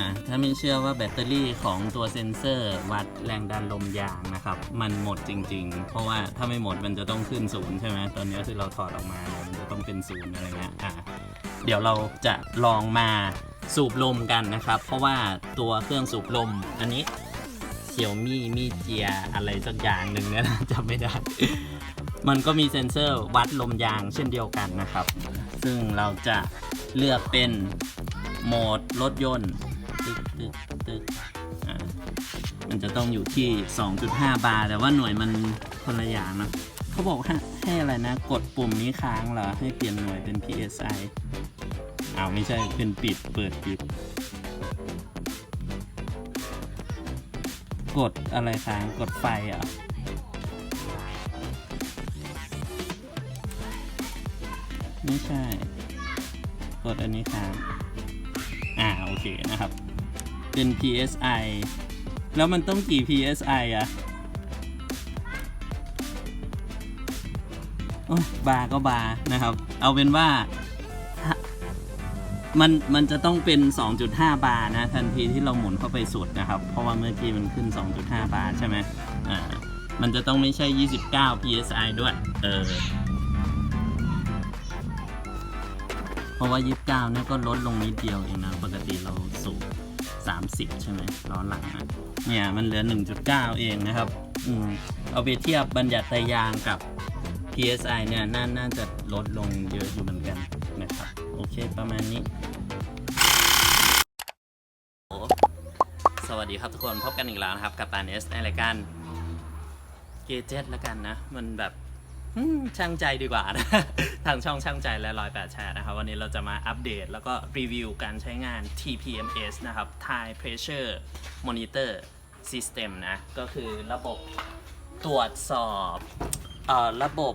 อะถ้าไม่เชื่อว่าแบตเตอรี่ของตัวเซ็นเซอร์วัดแรงดันลมยางนะครับ มันหมดจริง ๆ เพราะว่าถ้าไม่หมดมันจะต้องขึ้นศูนย์ใช่ไหมตอนนี้คือเราถอดออกมาเนี่ยมันจะต้องเป็นศูนย์อะไรเงี้ยอะเดี๋ยวเราจะลองมาสูบลมกันนะครับ เพราะว่าตัวเครื่องสูบลมอันนี้เสี่ยวมี่มีเจียอะไรสักอย่างหนึ่งเนี่ยนะจำไม่ได้ มันก็มีเซ็นเซอร์วัดลมยางเช่นเดียวกันนะครับ ซึ่งเราจะเลือกเป็นโหมดรถยนต์ ตึกตึกตึกอ่ามันจะต้องอยู่ที่ 2.5 บาร์ แต่ว่าหน่วยมันคนละอย่างนะเขาบอกให้ให้อะไรนะ กดปุ่มนี้ค้างเหรอ ให้เปลี่ยนหน่วยเป็น PSI อ้าวไม่ใช่เป็นปิดเปิดปิด กดอะไรค้างกดไฟเหรอไม่ใช่ กดอันนี้ค้างอ่าโอเคนะครับ เป็น PSI แล้วมันต้องกี่ PSI อะโอ้ยบาก็บานะครับ เอาเป็นว่า มันมันจะต้องเป็น 2.5 บาร์นะ ทันทีที่เราหมุนเข้าไปสุดนะครับ เพราะว่าเมื่อกี้มันขึ้น 2.5 บาร์ใช่ไหมอ่ามันจะต้องไม่ใช่ 29 PSI ด้วย เออ เพราะว่า 29เนี่ยก็ลดลงนิดเดียวเองนะ ปกติเราสูบ 30 ใช่ไหมล้อหลังอะเนี่ยมันเหลือ 1.9 เองนะครับอืมเอาไปเทียบบรรยัตยางกับ PSI เนี่ยน่าน่าจะลดลงเยอะอยู่เหมือนกันนะครับ โอเคประมาณนี้ สวัสดีครับทุกคนพบกันอีกแล้วนะครับ กับปานเอสในรายการเกจ t ละกันนะ มันแบบ อืมช่างใจดีกว่านะ ทางช่องช่างใจและร้อยแปดแชร์นะครับ วันนี้เราจะมาอัปเดตแล้วก็รีวิวการใช้งาน TPMS นะครับ Thai Pressure Monitor System นะ ก็คือระบบตรวจสอบเอ่อระบบ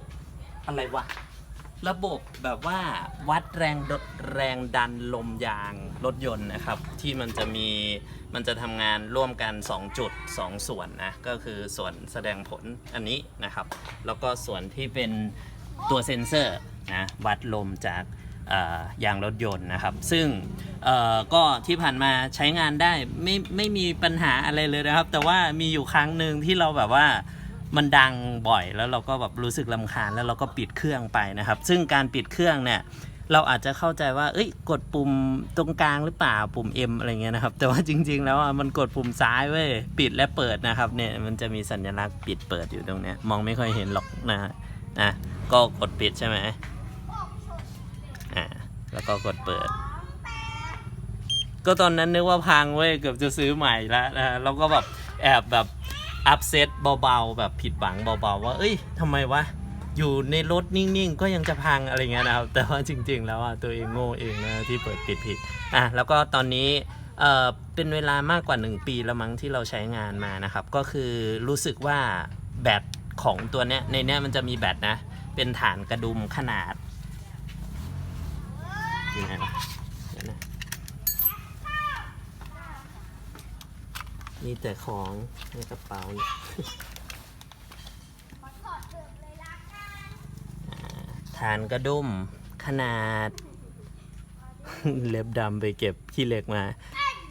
อะไรวะ ระบบแบบว่าวัดแรงดแรงดันลมยางรถยนต์นะครับ ที่มันจะมีมันจะทำงานร่วมกัน 2 จุด 2 ส่วนนะ ก็คือส่วนแสดงผลอันนี้นะครับ แล้วก็ส่วนที่เป็นตัวเซ็นเซอร์นะวัดลมจากยางรถยนต์นะครับ ซึ่งก็ที่ผ่านมาใช้งานได้ไม่ไม่มีปัญหาอะไรเลยนะครับ แต่ว่ามีอยู่ครั้งหนึ่งที่เราแบบว่า มันดังบ่อยแล้วเราก็แบบรู้สึกลำคาญแล้วเราก็ปิดเครื่องไปนะครับ ซึ่งการปิดเครื่องเนี่ยเราอาจจะเข้าใจว่า เอ้ย กดปุ่มตรงกลางหรือเปล่า ปุ่ม M อะไรเงี้ยนะครับ แต่ว่าจริง ๆ แล้วอะมันกดปุ่มซ้ายเว้ย ปิดและเปิดนะครับ เนี่ย มันจะมีสัญลักษณ์ปิดเปิดอยู่ตรงเนี้ย มองไม่ค่อยเห็นหรอกนะนะก็กดปิดใช่ไหมอ่า แล้วก็กดเปิด ก็ตอนนั้นนึกว่าพังเว้ย เกือบจะซื้อใหม่แล้วนะเราก็แบบแอบแบบ อัพเซตเบาๆ แบบผิดหวังเบาๆ ว่า เอ้ยทำไมวะ อยู่ในรถนิ่งๆ ก็ยังจะพังอะไรเงี้ยนะครับ แต่ว่าจริงๆ แล้วอะตัวเองโง่เองนะที่เปิดปิดผิดอะแล้วก็ตอนนี้เอ่อเป็นเวลามากกว่า 1 ปีแล้วมั้งที่เราใช้งานมานะครับ ก็คือรู้สึกว่าแบตของตัวเนี้ยในเนี้ยมันจะมีแบตนะ เป็นฐานกระดุมขนาดอยู่ไหนวะเดี๋ยวนะ มีแต่ของในกระเป๋าเนี่ยฐานกระดุมขนาด เล็บดำไปเก็บขี้เหล็กมา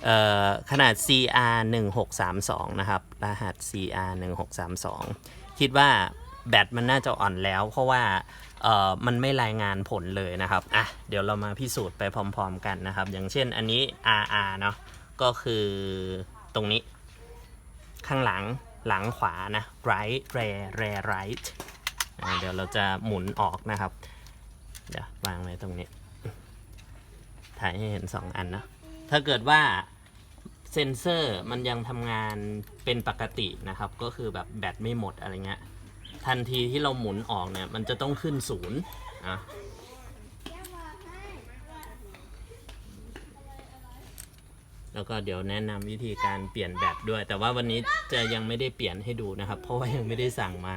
เอ่อ ขนาด CR 1632นะครับ รหัส CR 1632คิดว่าแบตมันน่าจะอ่อนแล้ว เพราะว่า เอ่อ มันไม่รายงานผลเลยนะครับ อะ เดี๋ยวเรามาพิสูจน์ไปพร้อม ๆ กันนะครับ อย่างเช่นอันนี้ RR เนาะ ก็คือตรงนี้ ข้างหลังหลังขวานะ right rear rear right เดี๋ยวเราจะหมุนออกนะครับ เดี๋ยววางไว้ตรงนี้ ถ่ายให้เห็นสองอันนะ ถ้าเกิดว่าเซนเซอร์มันยังทำงานเป็นปกตินะครับ ก็คือแบบแบตไม่หมดอะไรเงี้ย ทันทีที่เราหมุนออกเนี่ย มันจะต้องขึ้นศูนย์อะ แล้วก็เดี๋ยวแนะนำวิธีการเปลี่ยนแบตด้วย แต่ว่าวันนี้จะยังไม่ได้เปลี่ยนให้ดูนะครับ เพราะว่ายังไม่ได้สั่งมา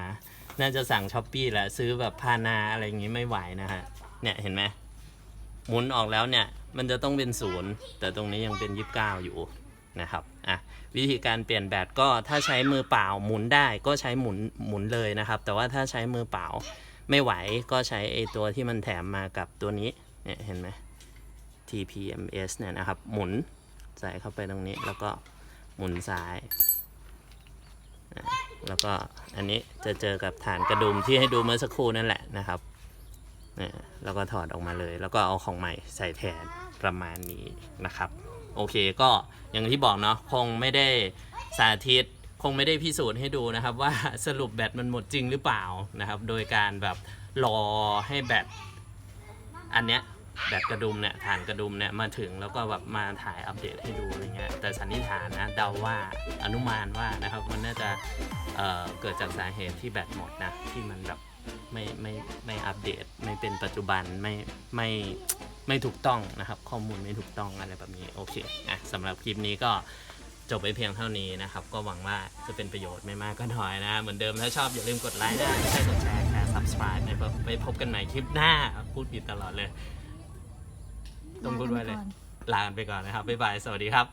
น่าจะสั่งช้อปปี้แหละซื้อแบบพานาอะไรอย่างงี้ไม่ไหวนะฮะเนี่ยเห็นไหมหมุนออกแล้วเนี่ยมันจะต้องเป็นศูนย์แต่ตรงนี้ยังเป็นยี่สิบเก้าอยู่นะครับอะวิธีการเปลี่ยนแบตก็ถ้าใช้มือเปล่าหมุนได้ก็ใช้หมุนหมุนเลยนะครับ แต่ว่าถ้าใช้มือเปล่าไม่ไหวก็ใช้ไอตัวที่มันแถมมากับตัวนี้เนี่ยเห็นไหม TPMS เนี่ยนะครับหมุน ใส่เข้าไปตรงนี้แล้วก็หมุนซ้าย แล้วก็อันนี้จะเจอกับฐานกระดุมที่ให้ดูเมื่อสักครู่นั่นแหละนะครับแล้วก็ถอดออกมาเลย แล้วก็เอาของใหม่ใส่แทนประมาณนี้นะครับ โอเคก็อย่างที่บอกเนาะคงไม่ได้สาธิตคงไม่ได้พิสูจน์ให้ดูนะครับ ว่าสรุปแบตมันหมดจริงหรือเปล่านะครับ โดยการแบบรอให้แบตอันเนี้ย แบตกระดุมเนี่ยฐานกระดุมเนี่ยมาถึงแล้วก็แบบมาถ่ายอัปเดตให้ดูอะไรเงี้ยแต่สันนิษฐานนะเดาว่าอนุมานว่านะครับมันน่าจะเเกิดจากสาเหตุที่แบตหมดนะที่มันแบบไม่ไม่ไม่อัปเดต ไม่เป็นปัจจุบันไม่ไม่ไม่ถูกต้องนะครับ ข้อมูลไม่ถูกต้องอะไรแบบนี้โอเคอะสำหรับคลิปนี้ก็จบไปเพียงเท่านี้นะครับ ก็หวังว่าจะเป็นประโยชน์ไม่มากก็น้อยนะ เหมือนเดิมถ้าชอบอย่าลืมกดไลค์นะไม่ใช่กดแชร์แค่ subscribe ไปพบไปพบกันใหม่คลิปหน้า พูดผิดตลอดเลย ต้องพูดไว้เลย ลากันไปก่อนนะครับบ๊ายบายสวัสดีครับ